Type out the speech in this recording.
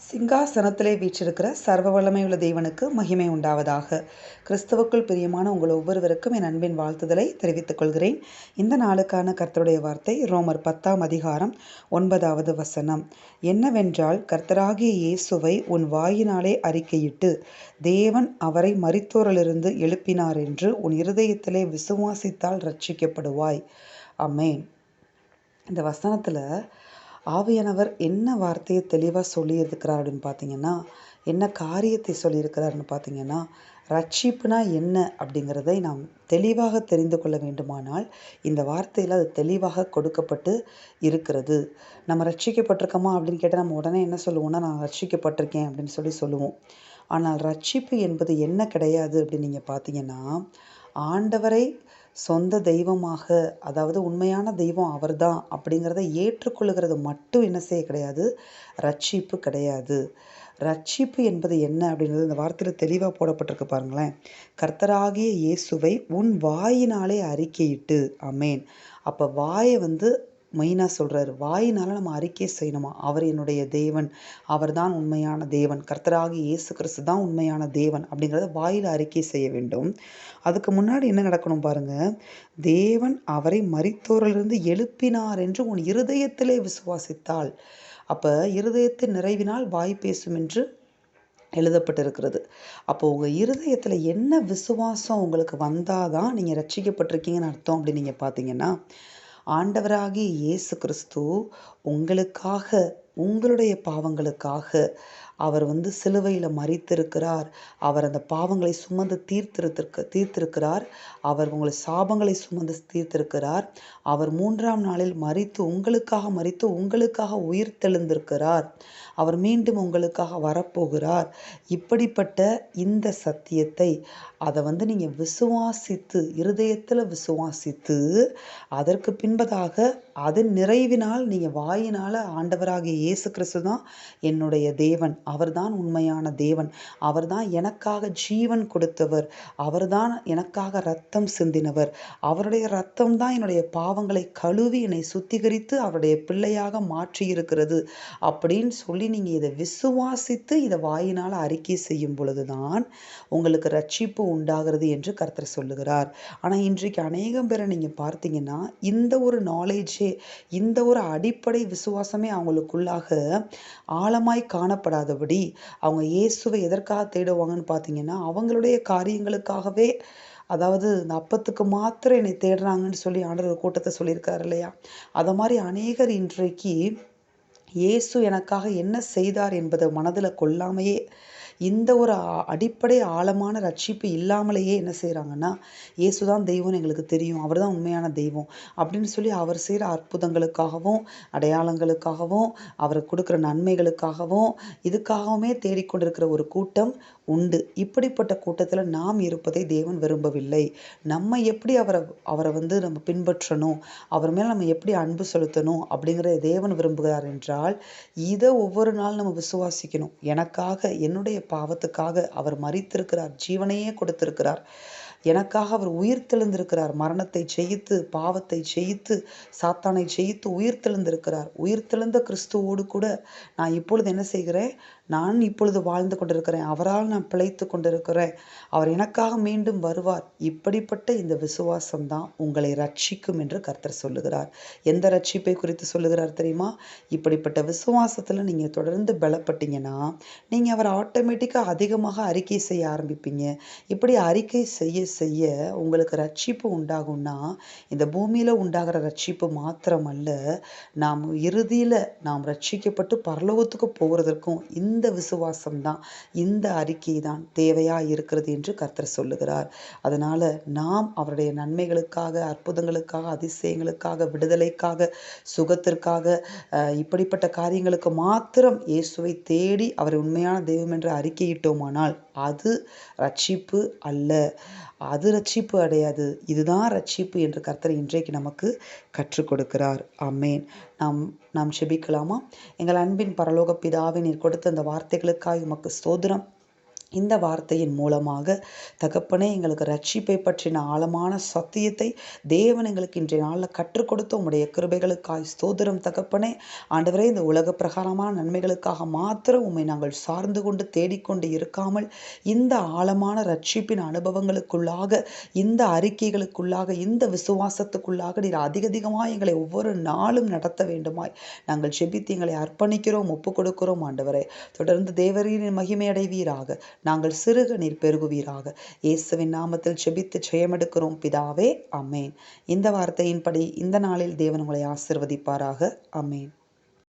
சிங்காசனத்திலே வீற்றிருக்கிற சர்வ வல்லமையுள்ள தேவனுக்கு மகிமை உண்டாவதாக. கிறிஸ்துவுக்குள் பிரியமான உங்கள் ஒவ்வொருவருக்கும் என் அன்பின் வாழ்த்துதலை தெரிவித்துக் கொள்கிறேன். இந்த நாளுக்கான கர்த்தருடைய வார்த்தை ரோமர் பத்தாம் அதிகாரம் ஒன்பதாவது வசனம். என்னவென்றால் கர்த்தராகிய இயேசுவை உன் வாயினாலே அறிக்கையிட்டு தேவன் அவரை மறித்தோரிலிருந்து எழுப்பினார் என்று உன் இருதயத்திலே விசுவாசித்தால் ரட்சிக்கப்படுவாய். அமேன் இந்த வசனத்தில் ஆவியானவர் என்ன வார்த்தையை தெளிவாக சொல்லியிருக்கிறார் அப்படின்னு பார்த்தீங்கன்னா என்ன காரியத்தை சொல்லியிருக்கிறாருன்னு பார்த்தீங்கன்னா ரட்சிப்புனா என்ன அப்படிங்கிறதை நாம் தெளிவாக தெரிந்து கொள்ள வேண்டுமானால் இந்த வார்த்தையில் அது தெளிவாக கொடுக்கப்பட்டு இருக்கிறது. நம்ம ரட்சிக்கப்பட்டிருக்கோமா அப்படின்னு கேட்டால் நம்ம உடனே என்ன சொல்லுவோம்னா நான் ரட்சிக்கப்பட்டிருக்கேன் அப்படின்னு சொல்லி சொல்லுவோம். ஆனால் ரட்சிப்பு என்பது என்ன கிடையாது அப்படின்னு நீங்கள் பார்த்தீங்கன்னா ஆண்டவரை சொந்த தெய்வமாக அதாவது உண்மையான தெய்வம் அவர்தான் அப்படிங்கிறத ஏற்றுக்கொள்ளுகிறது மட்டும் என்ன செய்ய கிடையாது ரட்சிப்பு கிடையாது. ரட்சிப்பு என்பது என்ன அப்படின்றது இந்த வார்த்தையில் தெளிவாக போடப்பட்டிருக்கு பாருங்களேன். கர்த்தராகிய இயேசுவை உன் வாயினாலே அறிக்கையிட்டு அமேன் அப்போ வாயை வந்து மெயினாக சொல்கிறாரு வாயினால் நம்ம அறிக்கை செய்யணுமா? அவர் என்னுடைய தேவன் அவர் தான் உண்மையான தேவன் கர்த்தராகி இயேசு கிறிஸ்து தான் உண்மையான தேவன் அப்படிங்கிறத வாயில் அறிக்கை செய்ய வேண்டும். அதுக்கு முன்னாடி என்ன நடக்கணும் பாருங்கள் தேவன் அவரை மறித்தோரிலிருந்து எழுப்பினார் என்று உன் இருதயத்திலே விசுவாசித்தால் அப்போ இருதயத்தின் நிறைவினால் வாய் பேசும் என்று எழுதப்பட்டிருக்கிறது. அப்போ உங்கள் இருதயத்தில் என்ன விசுவாசம் உங்களுக்கு வந்தால் தான் நீங்கள் ரட்சிக்கப்பட்டிருக்கீங்கன்னு அர்த்தம் அப்படின்னு நீங்கள் பார்த்தீங்கன்னா ஆண்டவராகிய இயேசு கிறிஸ்து உங்களுக்காக உங்களுடைய பாவங்களுக்காக அவர் வந்து சிலுவையில் மறித்திருக்கிறார். அவர் அந்த பாவங்களை சுமந்து தீர்த்திருத்திருக்க தீர்த்திருக்கிறார். அவர் உங்களை சாபங்களை சுமந்து தீர்த்திருக்கிறார். அவர் மூன்றாம் நாளில் மறித்து உங்களுக்காக மறித்து உங்களுக்காக உயிர் தெழுந்திருக்கிறார். அவர் மீண்டும் உங்களுக்காக வரப்போகிறார். இப்படிப்பட்ட இந்த சத்தியத்தை அதை வந்து நீங்கள் விசுவாசித்து இருதயத்தில் விசுவாசித்து அதற்கு பின்பதாக அதன் நிறைவினால் நீங்கள் வாயினால் ஆண்டவராகிய இயேசு கிறிஸ்து தான் என்னுடைய தேவன். அவர்தான் உண்மையான தேவன். அவர்தான் எனக்காக ஜீவன் கொடுத்தவர். அவர்தான் எனக்காக ரத்தம் சிந்தினவர். அவருடைய ரத்தம் தான் என்னுடைய பாவங்களை கழுவி என்னை சுத்திகரித்து அவருடைய பிள்ளையாக மாற்றி இருக்கிறது அப்படின்னு சொல்லி நீங்கள் இதை விசுவாசித்து இதை வாயினால் அறிக்கை செய்யும் பொழுதுதான் உங்களுக்கு ரட்சிப்பு உண்டாகிறது என்று கர்த்தர் சொல்லுகிறார். ஆனால் இன்றைக்கு அநேகம் பேரை நீங்கள் பார்த்தீங்கன்னா இந்த ஒரு நாலேஜே இந்த ஒரு அடிப்படை விசுவாசமே அவங்களுக்குள்ளாக ஆழமாய் காணப்படாதபடி அவங்க இயேசுவை எதற்காக தேடுவாங்கன்னு பார்த்தீங்கன்னா அவங்களுடைய காரியங்களுக்காகவே அதாவது இந்த அப்பத்துக்கு மாத்திரம் என்னை தேடுறாங்கன்னு சொல்லி ஆண்டவர் கூட்டத்தை சொல்லியிருக்காரு இல்லையா? அதை மாதிரி அநேகர் இன்றைக்கு இயேசு எனக்காக என்ன செய்தார் என்பதை மனதில் கொள்ளாமையே இந்த ஒரு அடிப்படை ஆழமான ரட்சிப்பு இல்லாமலேயே என்ன செய்கிறாங்கன்னா இயேசுதான் தெய்வம்னு எங்களுக்கு தெரியும். அவர் தான் உண்மையான தெய்வம். அப்படின்னு சொல்லி அவர் செய்கிற அற்புதங்களுக்காகவும் அடையாளங்களுக்காகவும் அவர் கொடுக்குற நன்மைகளுக்காகவும் இதுக்காகவுமே தேடிக்கொண்டிருக்கிற ஒரு கூட்டம் உண்டு. இப்படிப்பட்ட கூட்டத்தில் நாம் இருப்பதை தேவன் விரும்பவில்லை. நம்ம எப்படி அவரை அவரை வந்து நம்ம பின்பற்றணும்? அவர் மேலே நம்ம எப்படி அன்பு செலுத்தணும்? அப்படிங்கிறத தேவன் விரும்புகிறார் என்றால் இதை ஒவ்வொரு நாள் நம்ம விசுவாசிக்கணும். எனக்காக என்னுடைய பாவத்துக்காக அவர் மறித்திருக்கிறார் ஜீவனையே கொடுத்திருக்கிறார். எனக்காக அவர் உயிர் தெழுந்திருக்கிறார். மரணத்தை ஜெயித்து பாவத்தை ஜெயித்து சாத்தானை ஜெயித்து உயிர் தெழுந்திருக்கிறார். உயிர் தெழுந்த கிறிஸ்துவோடு கூட நான் இப்பொழுது என்ன செய்கிறேன்? நான் இப்பொழுது வாழ்ந்து கொண்டிருக்கிறேன். அவரால் நான் பிழைத்து கொண்டிருக்கிறேன். அவர் எனக்காக மீண்டும் வருவார். இப்படிப்பட்ட இந்த விசுவாசம் தான் உங்களை ரட்சிக்கும் என்று கர்த்தர் சொல்லுகிறார். எந்த ரட்சிப்பை குறித்து சொல்லுகிறார் தெரியுமா? இப்படிப்பட்ட விசுவாசத்தில் நீங்கள் தொடர்ந்து பலப்பட்டீங்கன்னா நீங்கள் அவர் ஆட்டோமேட்டிக்காக அதிகமாக அறிக்கை செய்ய ஆரம்பிப்பீங்க. இப்படி அறிக்கை செய்ய செய்ய உங்களுக்கு ரட்சிப்பு உண்டாகும்னா இந்த பூமியில் உண்டாகிற ரட்சிப்பு மாத்திரமல்ல நாம் இறுதியில் நாம் ரட்சிக்கப்பட்டு பரலோகத்துக்கு போகிறதற்கும் இந்த விசுவாசம் தான் இந்த அறிக்கை தான் தேவையாக இருக்கிறது என்று கர்த்தர் சொல்லுகிறார். அதனால் நாம் அவருடைய நன்மைகளுக்காக அற்புதங்களுக்காக அதிசயங்களுக்காக விடுதலைக்காக சுகத்திற்காக இப்படிப்பட்ட காரியங்களுக்கு மாத்திரம் இயேசுவை தேடி அவரை உண்மையான தெய்வம் என்று அறிக்கையிட்டோமானால் அது ரட்சிப்பு அல்ல. அது ரட்சிப்பு அடையாது. இதுதான் ரட்சிப்பு என்று கர்த்தர் இன்றைக்கு நமக்கு கற்றுக் கொடுக்கிறார். அம்மேன் நாம் நாம் செபிக்கலாமா? எங்கள் அன்பின் பரலோக பிதாவை நீர் கொடுத்த அந்த வார்த்தைகளுக்காக உமக்கு ஸ்தோத்திரம். இந்த வார்த்தையின் மூலமாக தகப்பனே எங்களுக்கு ரட்சிப்பை பற்றின ஆழமான சத்தியத்தை தேவன் எங்களுக்கு இன்றைய நாளில் கற்றுக் கொடுத்த உடைய கிருபைகளுக்காய் ஸ்தோதிரம் தகப்பனே. ஆண்டவரே இந்த உலக பிரகாரமான நன்மைகளுக்காக மாத்திரம் உம்மை நாங்கள் சார்ந்து கொண்டு தேடிக்கொண்டு இருக்காமல் இந்த ஆழமான ரட்சிப்பின் அனுபவங்களுக்குள்ளாக இந்த அறிக்கைகளுக்குள்ளாக இந்த விசுவாசத்துக்குள்ளாக நீர் அதிக அதிகமாக எங்களை ஒவ்வொரு நாளும் நடத்த வேண்டுமாய் நாங்கள் செபித்து எங்களை அர்ப்பணிக்கிறோம் ஒப்புக் கொடுக்கிறோம் ஆண்டவரே. தொடர்ந்து தேவரின் மகிமை அடைவீராக நாங்கள் சிறுக நீர் பெருகுவீராக. இயேசுவின் நாமத்தில் செபித்து ஜெயமெடுக்கிறோம். பிதாவே அம்மேன் இந்த வார்த்தையின்படி இந்த நாளில் தேவன் உங்களை ஆசிர்வதிப்பாராக. அம்மேன்